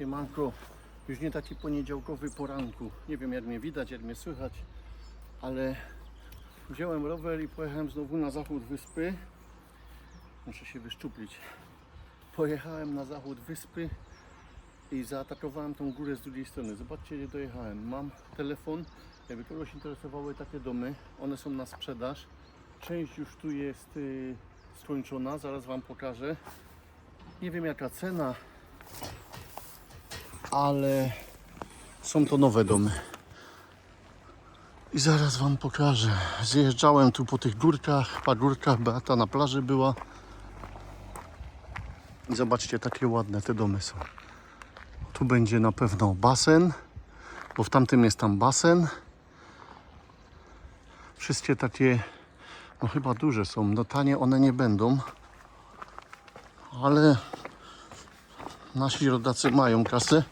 Siemanko, już nie taki poniedziałkowy poranku. Nie wiem jak mnie widać, jak mnie słychać, ale wziąłem rower i pojechałem znowu na zachód wyspy. Muszę się wyszczuplić. Pojechałem na zachód wyspy i zaatakowałem tą górę z drugiej strony. Zobaczcie, gdzie dojechałem. Mam telefon. Jakby kogoś interesowały takie domy, one są na sprzedaż. Część już tu jest y, skończona, zaraz Wam pokażę. Nie wiem jaka cena, ale są to nowe domy. I zaraz Wam pokażę. Zjeżdżałem tu po tych górkach, pagórkach, Beata na plaży była. I zobaczcie, takie ładne te domy są. Tu będzie na pewno basen, bo w tamtym jest tam basen. Wszystkie takie, no chyba duże są. No tanie one nie będą, ale nasi rodacy mają kasę,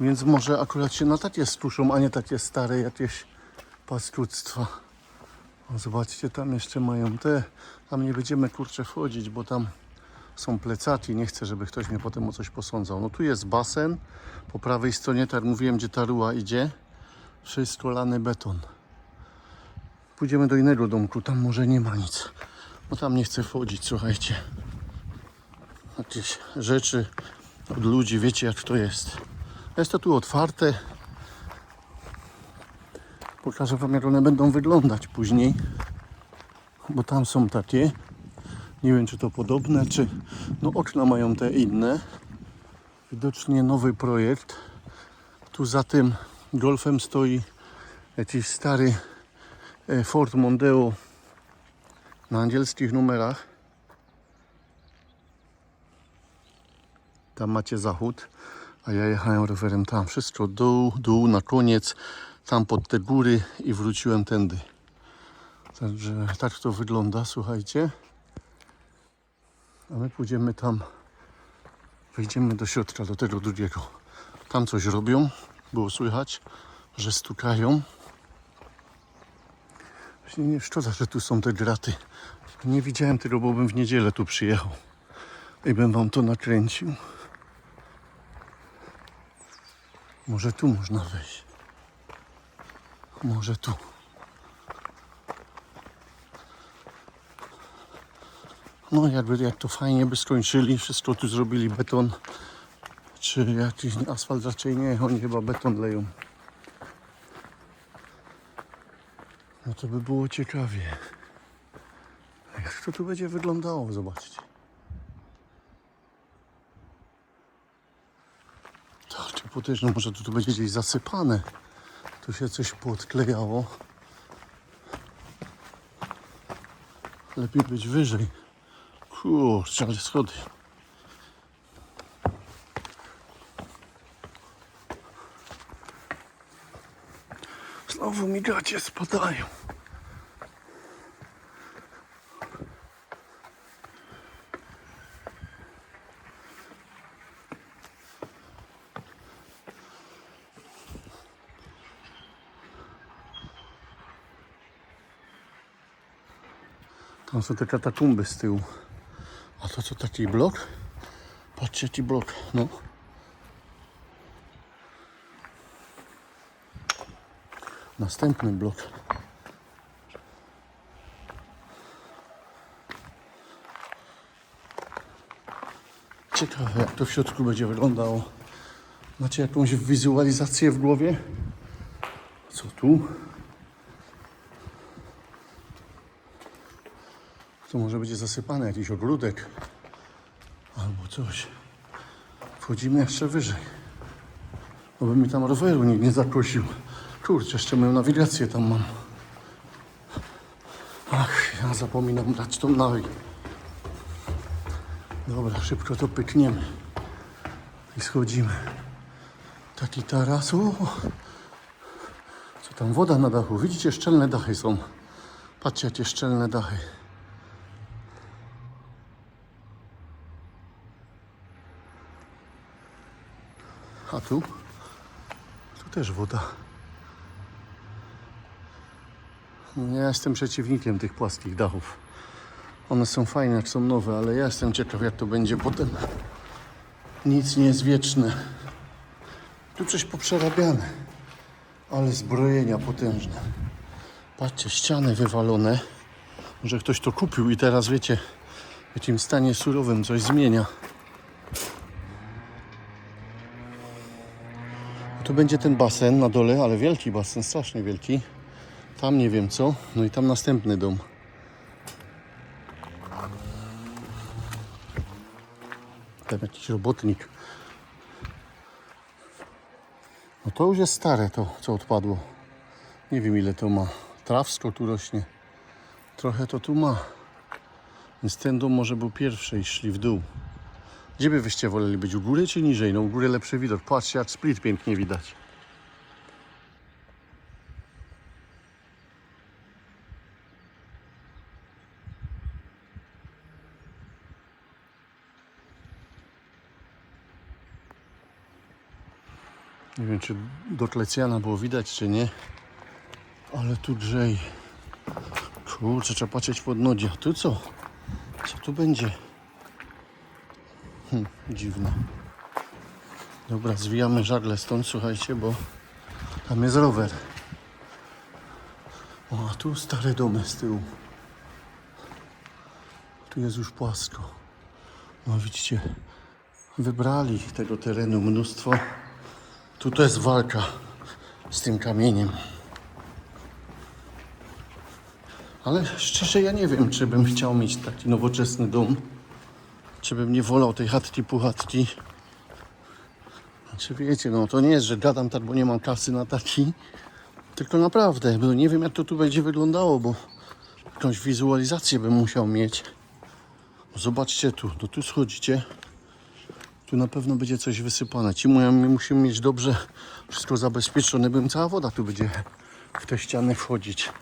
więc może akurat się na takie skuszą, a nie takie stare jakieś paskudztwa. O, zobaczcie, tam jeszcze mają te. Tam nie będziemy kurczę wchodzić, bo tam są plecaki. Nie chcę, żeby ktoś mnie potem o coś posądzał. No tu jest basen. Po prawej stronie, tak mówiłem, gdzie ta ruła idzie. Wszystko lany beton. Pójdziemy do innego domku. Tam może nie ma nic. Bo tam nie chcę wchodzić, słuchajcie. Jakieś rzeczy od ludzi, wiecie jak to jest. Jest to tu otwarte. Pokażę Wam jak one będą wyglądać później. Bo tam są takie. Nie wiem czy to podobne, czy no okna mają te inne. Widocznie nowy projekt. Tu za tym golfem stoi jakiś stary e, Ford Mondeo na angielskich numerach. Tam macie zachód, a ja jechałem rowerem tam. Wszystko dół, dół, na koniec, tam pod te góry i wróciłem tędy. Także tak to wygląda, słuchajcie. A my pójdziemy tam, wejdziemy do środka, do tego drugiego. Tam coś robią, było słychać, że stukają. Właśnie nie szkoda, że tu są te graty. Nie widziałem tego, bo bym w niedzielę tu przyjechał i bym wam to nakręcił. Może tu można wejść. Może tu. No jakby jak to fajnie by skończyli, wszystko tu zrobili beton. Czy jakiś asfalt raczej nie, oni chyba beton leją. No to by było ciekawie. Jak to tu będzie wyglądało, zobaczcie. Tak, czy potężne, może tu, tu będzie gdzieś zasypane. Tu się coś podklejało. Lepiej być wyżej. Kurczę, ale schody. Znowu mi gacie spadają. Tam są te katakumby z tyłu. A to co taki blok? Patrzcie jaki blok, no. Następny blok. Ciekawe jak to w środku będzie wyglądało. Macie jakąś wizualizację w głowie? Co tu? To może będzie zasypany jakiś ogródek albo coś. Wchodzimy jeszcze wyżej. Bo mi tam roweru nikt nie zaprosił. Kurczę, jeszcze moją nawigację tam mam. Ach, ja zapominam dać tą nawig. Dobra, szybko to pykniemy. I schodzimy. Taki taras. O! Co tam, woda na dachu. Widzicie, szczelne dachy są. Patrzcie, jakie szczelne dachy. A tu? Tu też woda. No, Ja jestem przeciwnikiem tych płaskich dachów. One są fajne, jak są nowe, ale ja jestem ciekaw, jak to będzie potem. Nic nie jest wieczne. Tu coś poprzerabiane. Ale zbrojenia potężne. Patrzcie, ściany wywalone. Może ktoś to kupił i teraz wiecie, w jakim stanie surowym coś zmienia. Tu będzie ten basen na dole, ale wielki basen, strasznie wielki. Tam nie wiem co. No i tam następny dom. Tam jakiś robotnik. No to już jest stare to, co odpadło. Nie wiem ile to ma. Trawsko tu rośnie. Trochę to tu ma. Więc ten dom może był pierwszy i szli w dół. Gdzie by wyście woleli być? U góry czy niżej? No u góry lepszy widok. Patrzcie jak split pięknie widać. Nie wiem, czy do Klecjana było widać, czy nie. Ale tu grzej. Kurczę, trzeba patrzeć pod nogi. A tu co? Co tu będzie? Hm, dziwne. Dobra, zwijamy żagle stąd, słuchajcie, bo tam jest rower. O, a tu stare domy z tyłu. Tu jest już płasko. No widzicie, wybrali tego terenu mnóstwo. Tu to jest walka z tym kamieniem. Ale szczerze ja nie wiem, czy bym chciał mieć taki nowoczesny dom. Czy bym nie wolał tej chatki puchatki. Znaczy wiecie, no to nie jest, że gadam tak, bo nie mam kasy na taki. Tylko naprawdę, bo nie wiem jak to tu będzie wyglądało, bo jakąś wizualizację bym musiał mieć. Zobaczcie tu, no tu schodzicie. Tu na pewno będzie coś wysypane. Ci my musimy mieć dobrze wszystko zabezpieczone, bym cała woda tu będzie w te ściany wchodzić.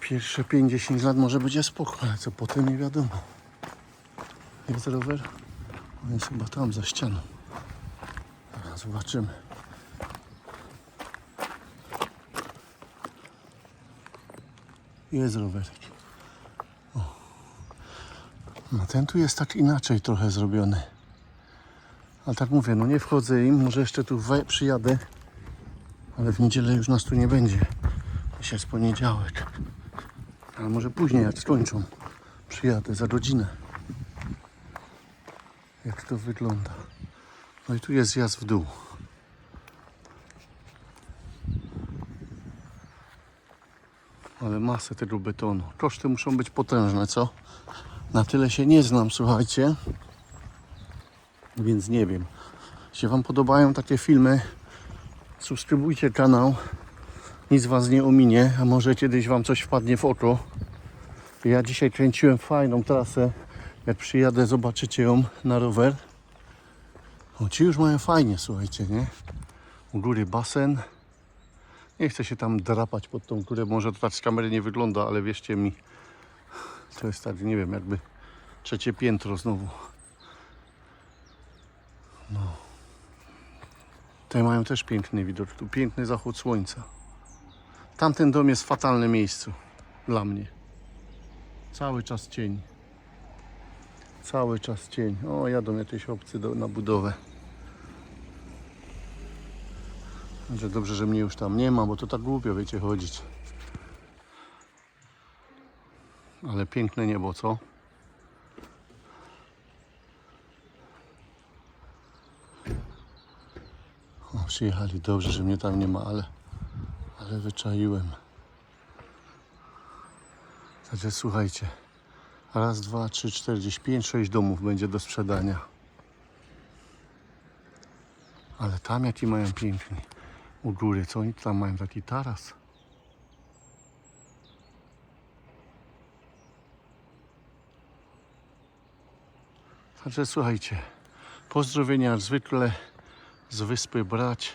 Pierwsze 50 lat może będzie spoko, ale co potem nie wiadomo. Jest rower? On jest chyba tam za ścianą. Zobaczymy. Jest rowerek. O. No ten tu jest tak inaczej trochę zrobiony. Ale tak mówię, no nie wchodzę im, może jeszcze tu przyjadę, ale w niedzielę już nas tu nie będzie. Dzisiaj jest poniedziałek. Ale może później, jak skończą, przyjadę za godzinę. Jak to wygląda. No i tu jest zjazd w dół. Ale masę tego betonu. Koszty muszą być potężne, co? Na tyle się nie znam, słuchajcie. Więc nie wiem. Jeśli Wam podobają takie filmy, subskrybujcie kanał. Nic Was nie ominie, a może kiedyś Wam coś wpadnie w oko. Ja dzisiaj kręciłem fajną trasę. Jak przyjadę, zobaczycie ją na rower. O, ci już mają fajnie, słuchajcie, nie? U góry basen. Nie chcę się tam drapać pod tą górę. Może to tak z kamery nie wygląda, ale wierzcie mi, to jest tak, nie wiem, jakby trzecie piętro znowu. No. Tutaj mają też piękny widok. Tu piękny zachód słońca. Tamten dom jest w fatalnym miejscu dla mnie. Cały czas cień. Cały czas cień. O, jadą jakieś obcy do, na budowę. Że dobrze, że mnie już tam nie ma, bo to tak głupio, wiecie, chodzić. Ale piękne niebo, co? O, przyjechali. Dobrze, że mnie tam nie ma, ale, ale wyczaiłem. Także słuchajcie. Raz, dwa, trzy, cztery, gdzieś pięć, sześć domów będzie do sprzedania. Ale tam jaki mają piękny. U góry, co oni tam mają? Taki taras. Także słuchajcie. Pozdrowienia jak zwykle z wyspy Brać,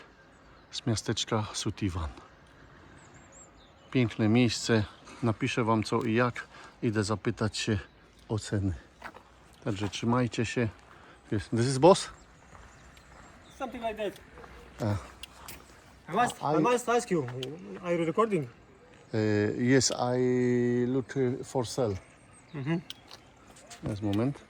z miasteczka Sutivan. Piękne miejsce. Napiszę Wam co i jak. Idę zapytać się o ceny. Także trzymajcie się. This is boss? Something like that. Ah. I must, I, I- must ask you, are you recording? Uh, yes, I look uh, for sell. Mhm. Yes, moment.